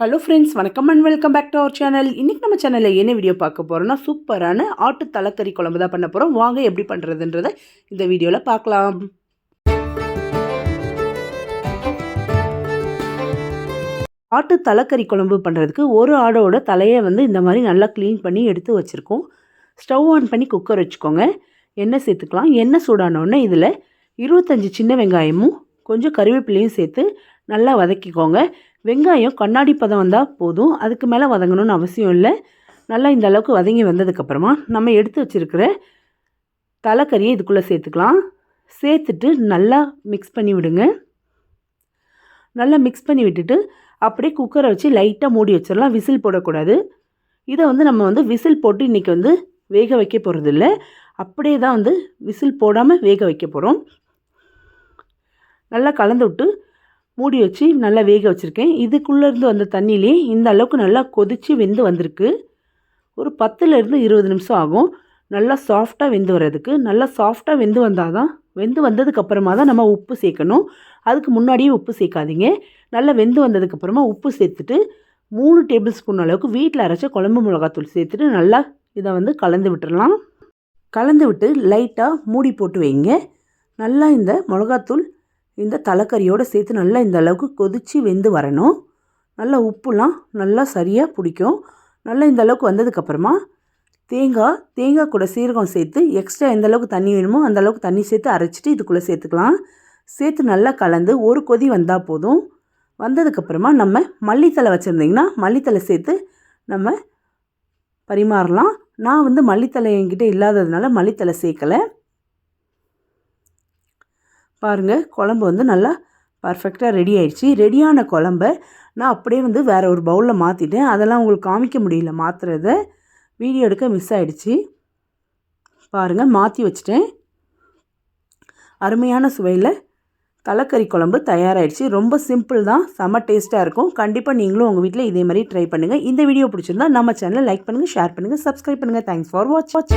Hello friends வணக்கம் and welcome back to our channel இன்றைக்கி நம்ம சேனலில் என்ன வீடியோ பார்க்க போகிறோம்னா சூப்பரான ஆட்டு தலைக்கறி குழம்பு தான் பண்ண போகிறோம் வாங்க எப்படி பண்ணுறதுன்றதை இந்த வீடியோவில் பார்க்கலாம். ஆட்டு தலைக்கறி குழம்பு பண்ணுறதுக்கு ஒரு ஆடோட தலையை வந்து இந்த மாதிரி நல்லா க்ளீன் பண்ணி எடுத்து வச்சுருக்கோம். ஸ்டவ் ஆன் பண்ணி குக்கர் வச்சுக்கோங்க. எண்ணெய் சேர்த்துக்கலாம். எண்ணெய் சூடானோடனே இதில் இருபத்தஞ்சி சின்ன வெங்காயமும் கொஞ்சம் கருவேப்பிலையும் சேர்த்து நல்லா வதக்கிக்கோங்க. வெங்காயம் கண்ணாடி பதம் வந்தால் போதும். அதுக்கு மேலே வதங்கணும்னு அவசியம் இல்லை. நல்லா இந்த அளவுக்கு வதங்கி வந்ததுக்கப்புறமா நம்ம எடுத்து வச்சுருக்கிற தலைக்கறியை இதுக்குள்ளே சேர்த்துக்கலாம். சேர்த்துட்டு நல்லா மிக்ஸ் பண்ணி விடுங்க. நல்லா மிக்ஸ் பண்ணி விட்டுட்டு அப்படியே குக்கரை வச்சு லைட்டாக மூடி வச்சிடலாம். விசில் போடக்கூடாது. இதை வந்து நம்ம வந்து விசில் போட்டு இன்றைக்கி வந்து வேக வைக்க போகிறதில்ல அப்படியே தான் வந்து விசில் போடாமல் வேக வைக்க போகிறோம் நல்லா கலந்து விட்டு மூடி வச்சு நல்லா வேக வச்சுருக்கேன். இதுக்குள்ளேருந்து வந்த தண்ணியிலே இந்த அளவுக்கு நல்லா கொதித்து வெந்து வந்திருக்கு. ஒரு பத்துலேருந்து இருபது நிமிஷம் ஆகும். நல்லா சாஃப்டாக வெந்து வர்றதுக்கு. நல்லா சாஃப்டாக வெந்து வந்தால் தான் வெந்து வந்ததுக்கப்புறமா தான் நம்ம உப்பு சேர்க்கணும். அதுக்கு முன்னாடியே உப்பு சேர்க்காதீங்க. நல்லா வெந்து வந்ததுக்கப்புறமா உப்பு சேர்த்துட்டு மூணு டேபிள் ஸ்பூன் அளவுக்கு வீட்டில் அரைச்ச குழம்பு மிளகாத்தூள் சேர்த்துட்டு நல்லா இதை வந்து கலந்து விட்டுடலாம் கலந்து விட்டு லைட்டாக மூடி போட்டு வைங்க. நல்லா இந்த மிளகாத்தூள் இந்த தலைக்கறியோடு சேர்த்து நல்லா இந்த அளவுக்கு கொதித்து வெந்து வரணும். நல்லா உப்புலாம் நல்லா சரியாக பிடிக்கும். நல்லா இந்த அளவுக்கு வந்ததுக்கப்புறமா தேங்காய் தேங்காய் கூட சீரகம் சேர்த்து எக்ஸ்ட்ரா எந்த அளவுக்கு தண்ணி வேணுமோ அந்த அளவுக்கு தண்ணி சேர்த்து அரைச்சிட்டு இதுக்குள்ளே சேர்த்துக்கலாம். சேர்த்து நல்லா கலந்து ஒரு கொதி வந்தால் போதும். வந்ததுக்கப்புறமா நம்ம மல்லித்தலை வச்சுருந்திங்கன்னா மல்லித்தலை சேர்த்து நம்ம பரிமாறலாம். நான் வந்து மல்லித்தலை என்கிட்ட இல்லாததுனால மல்லித்தலை சேர்க்கலை. பாருங்கள் குழம்பு வந்து நல்லா பர்ஃபெக்டாக ரெடி ஆயிடுச்சு. ரெடியான குழம்ப நான் அப்படியே வந்து வேறு ஒரு பவுலில் மாற்றிட்டேன் அதெல்லாம் உங்களுக்கு காமிக்க முடியல மாற்றுறத வீடியோ எடுக்க மிஸ் ஆகிடுச்சு பாருங்கள் மாற்றி வச்சிட்டேன். அருமையான சுவையில் தலைக்கறி குழம்பு தயாராகிடுச்சு ரொம்ப சிம்பிள் தான் செம்ம டேஸ்ட்டாக இருக்கும். கண்டிப்பாக நீங்களும் உங்கள் வீட்டில் இதே மாதிரி ட்ரை பண்ணுங்கள் இந்த வீடியோ பிடிச்சிருந்தா நம்ம சேனலை லைக் பண்ணுங்கள் ஷேர் பண்ணுங்கள் சப்ஸ்கிரைப் பண்ணுங்கள் தேங்க்ஸ் ஃபார் வாட்ச் வாட்ச்